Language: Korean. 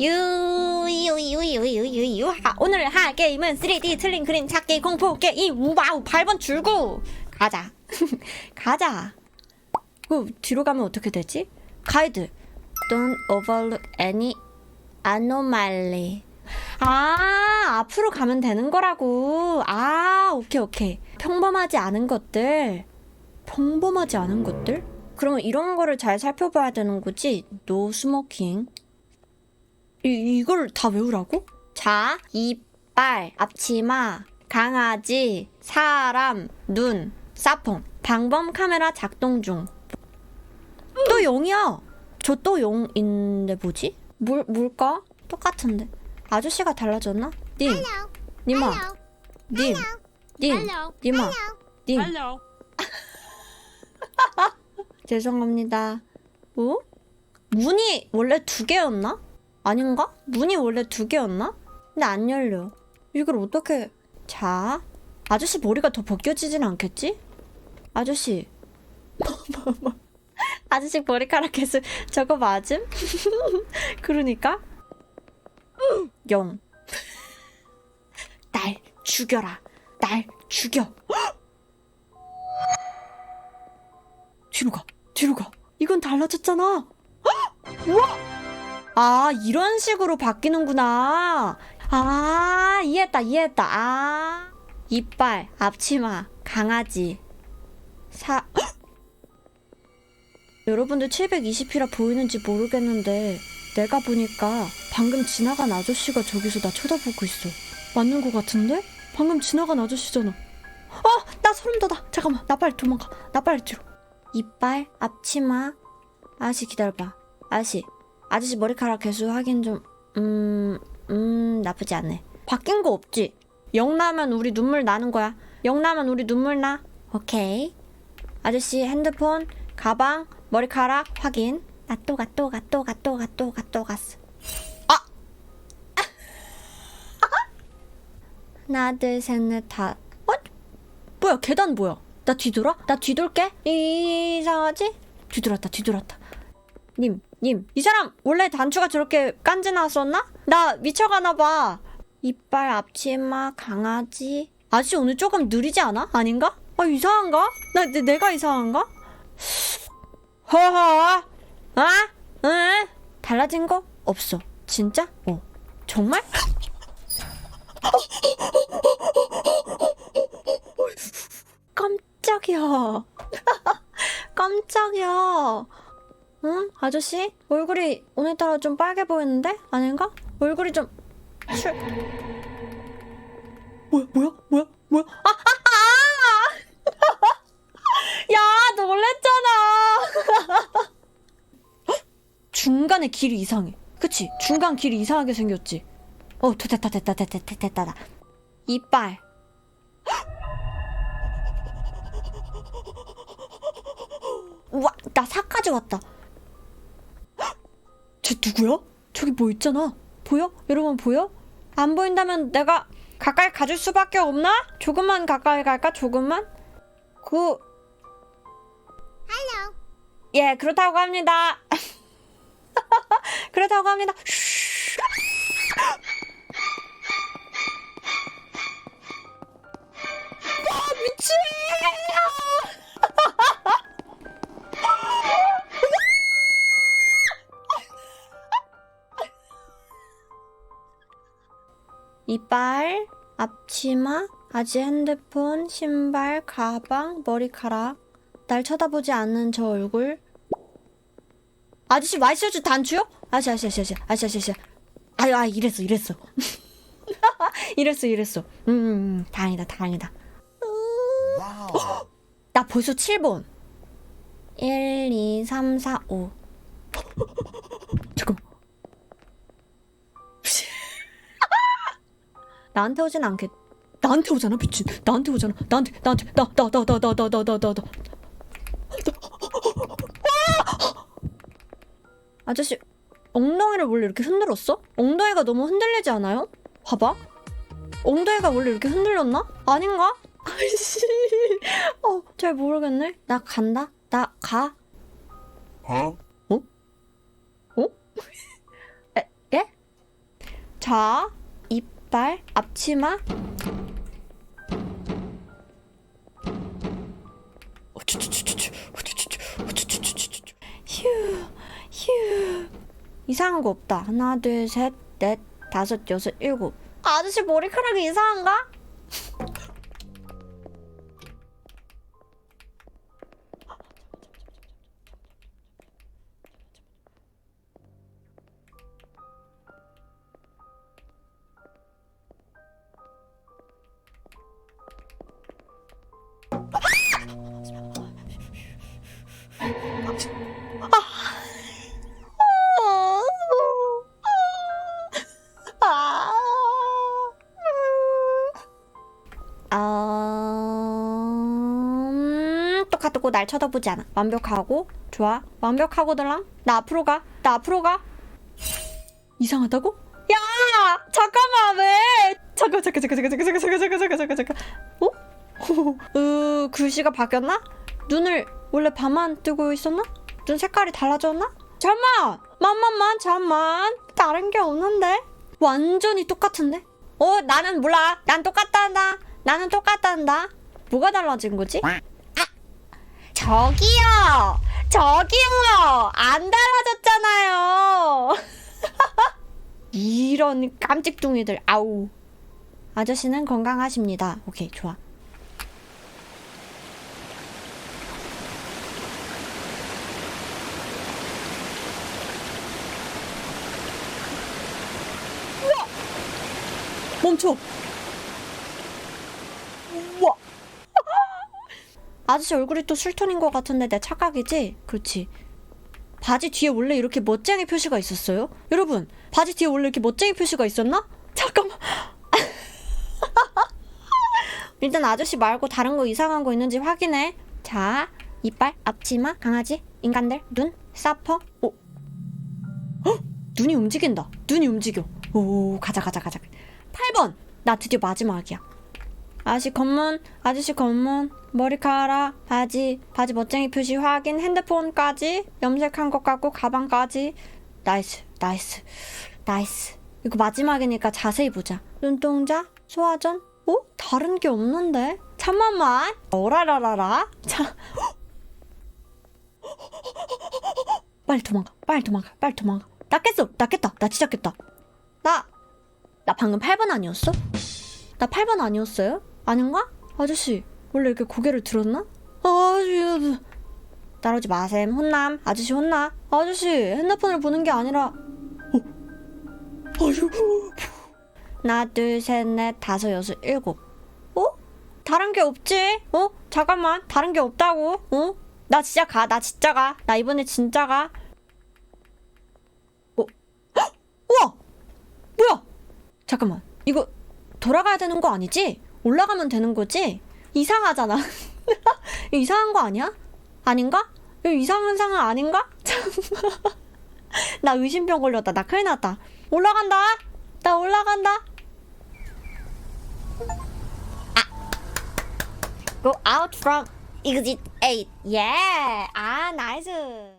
유유유유유유유 오늘 할 게임은 3D 틀린 그림 찾기 공포 게임 와우 8번 출구 가자. 가자. 그 뒤로 가면 어떻게 되지? 가이드. Don't overlook any anomaly. 아 앞으로 가면 되는 거라고. 아 오케이 오케이. 평범하지 않은 것들. 평범하지 않은 것들? 그러면 이런 거를 잘 살펴봐야 되는 거지? 노 스모킹 이, 이걸 다 외우라고? 자, 이빨, 앞치마, 강아지, 사람, 눈, 사폰, 방범 카메라 작동 중. 또 0이야. 저또 0인데 뭐지? 뭘, 뭘까? 똑같은데. 아저씨가 달라졌나? 님, 님아, 님, 님, 님아, 님. Hello. 죄송합니다. 어? 문이 원래 두 개였나? 아닌가? 문이 원래 두 개였나? 근데 안 열려. 이걸 어떻게... 자, 아저씨 머리가 더 벗겨지진 않겠지? 아저씨. 아저씨 머리카락 개수 저거 맞음? 그러니까? 영. 날 죽여라. 날 죽여. 뒤로 가. 뒤로 가. 이건 달라졌잖아. 우와! 아, 이런 식으로 바뀌는구나. 아, 이해했다, 이해했다. 아. 이빨, 앞치마, 강아지. 사. 여러분들 720이라 보이는지 모르겠는데, 내가 보니까 방금 지나간 아저씨가 저기서 나 쳐다보고 있어. 맞는 것 같은데? 방금 지나간 아저씨잖아. 아, 나 소름 돋아. 잠깐만, 나 빨리 도망가. 나 빨리 뒤로. 이빨, 앞치마. 아저씨 기다려봐. 아저씨, 아저씨 머리카락 개수 확인 좀, 음, 음, 나쁘지 않네. 바뀐 거 없지? 영 나면 우리 눈물 나는 거야. 영 나면 우리 눈물 나. 오케이. 아저씨 핸드폰, 가방, 머리카락 확인. 나또 가, 또 가, 또 가, 또 가, 또 가, 또 갔어. 아! 하나, 둘, 셋, 넷, 다. 어? 뭐야, 계단 뭐야? 나 뒤돌아? 나 뒤돌게? 이상하지? 뒤돌았다, 뒤돌았다. 님, 님, 이 사람 원래 단추가 저렇게 깐지 나왔었나? 나 미쳐가나봐. 이빨, 앞치마, 강아지. 아저씨 오늘 조금 느리지 않아? 아닌가? 아, 이상한가? 나, 내, 내가 이상한가? 허허, 아? 응? 달라진 거? 없어. 진짜? 어. 정말? 깜짝이야. 깜짝이야. 응? 아저씨? 얼굴이 오늘따라 좀 빨개 보이는데? 아닌가? 얼굴이 좀... 출... 뭐야, 뭐야, 뭐야, 뭐야? 아, 아, 아! 야, 놀랬잖아! 중간에 길이 이상해. 그치? 중간 길이 이상하게 생겼지? 어, 됐다, 됐다, 됐다, 됐다, 됐다. 됐다. 이빨. 우와, 나 사까지 왔다. 쟤 누구야? 저기 뭐 있잖아. 보여? 여러분 보여? 안 보인다면 내가 가까이 가줄 수밖에 없나? 조금만 가까이 갈까? 조금만? 그... 예, 그렇다고 합니다. 그렇다고 합니다. 치마, 아지 핸드폰, 신발, 가방, 머리카락. 날 쳐다보지 않는 저 얼굴. 아저씨 와이셔츠 단추요? 아저씨 아저씨 아저씨 아저씨 아저씨 아유 아 이랬어 이랬어. 이랬어 이랬어. 음, 음, 음. 다행이다 다행이다. 나 벌써 7번. 1 2 3 4 5 잠깐만 나한테 오진 않겠 나한테 오잖아 미친 나한테 오잖아 나한테 나한테 나 나 나 나 나 나 나 나 나 아저씨 엉덩이를 원래 이렇게 흔들었어? 엉덩이가 너무 흔들리지 않아요? 봐봐 엉덩이가 원래 이렇게 흔들렸나? 아닌가? 아이씨 어, 잘 모르겠네 나 간다 나 가? Huh? 에? 예? 가, 이빨, 앞치마. 이상한 거 없다. 하나, 둘, 셋, 넷, 다섯, 여섯, 일곱. 아저씨 머리카락이 이상한가? 음, 똑같고 날 쳐다보지 않아. 완벽하고 좋아. 완벽하고들랑 나 앞으로 가. 나 앞으로 가. 이상하다고? 야 잠깐만 왜? 잠깐 잠깐 잠깐 잠깐 잠깐 잠깐 잠깐 잠깐 잠깐 잠깐 어? 으 글씨가 바뀌었나? 눈을 원래 밤만 뜨고 있었나? 눈 색깔이 달라졌나? 잠만 만만만 잠만 다른 게 없는데 완전히 똑같은데? 어 나는 몰라 난 똑같단다 나는 똑같단다 뭐가 달라진 거지? 아 저기요. 저기요. 안 달라졌잖아요. 이런 깜찍둥이들. 아우. 아저씨는 건강하십니다. 오케이 좋아. 멈춰 우와 아저씨 얼굴이 또 술톤인 것 같은데 내 착각이지? 그렇지. 바지 뒤에 원래 이렇게 멋쟁이 표시가 있었어요? 여러분 바지 뒤에 원래 이렇게 멋쟁이 표시가 있었나? 잠깐만. 일단 아저씨 말고 다른 거 이상한 거 있는지 확인해. 자 이빨, 앞치마, 강아지, 인간들, 눈, 사퍼 오. 헉! 눈이 움직인다. 눈이 움직여. 오 가자 가자 가자. 8번. 나 드디어 마지막이야 아저씨 검문 아저씨 검문 머리카락 바지 바지 멋쟁이 표시 확인 핸드폰까지 염색한 것 같고 가방까지. 나이스 나이스 나이스. 이거 마지막이니까 자세히 보자. 눈동자 소화전? 어? 다른 게 없는데? 잠깐만. 어라라라라. 자. 빨리 도망가 빨리 도망가 빨리 도망가. 나 깼어 나 깼다 나 나 방금 8번 아니었어? 나 8번 아니었어요? 아닌가? 아저씨 원래 이렇게 고개를 들었나? 아저씨 따라오지 마셈 혼남 아저씨 혼나 아저씨 핸드폰을 보는 게 아니라 어? 아유 하나 둘셋넷 다섯 여섯 일곱 어? 다른 게 없지? 어? 잠깐만 다른 게 없다고 어? 나 진짜 가 나 진짜 가나 이번에 진짜 가 어? 헉! 우와 뭐야 잠깐만 이거 돌아가야 되는 거 아니지? 올라가면 되는 거지? 이상하잖아. 이상한 거 아니야? 아닌가? 이상한 상황 아닌가? 나 의심병 걸렸다. 나 큰일 났다. 올라간다. 나 올라간다. 아. Go out from exit 8. Yeah. 아, 나이스.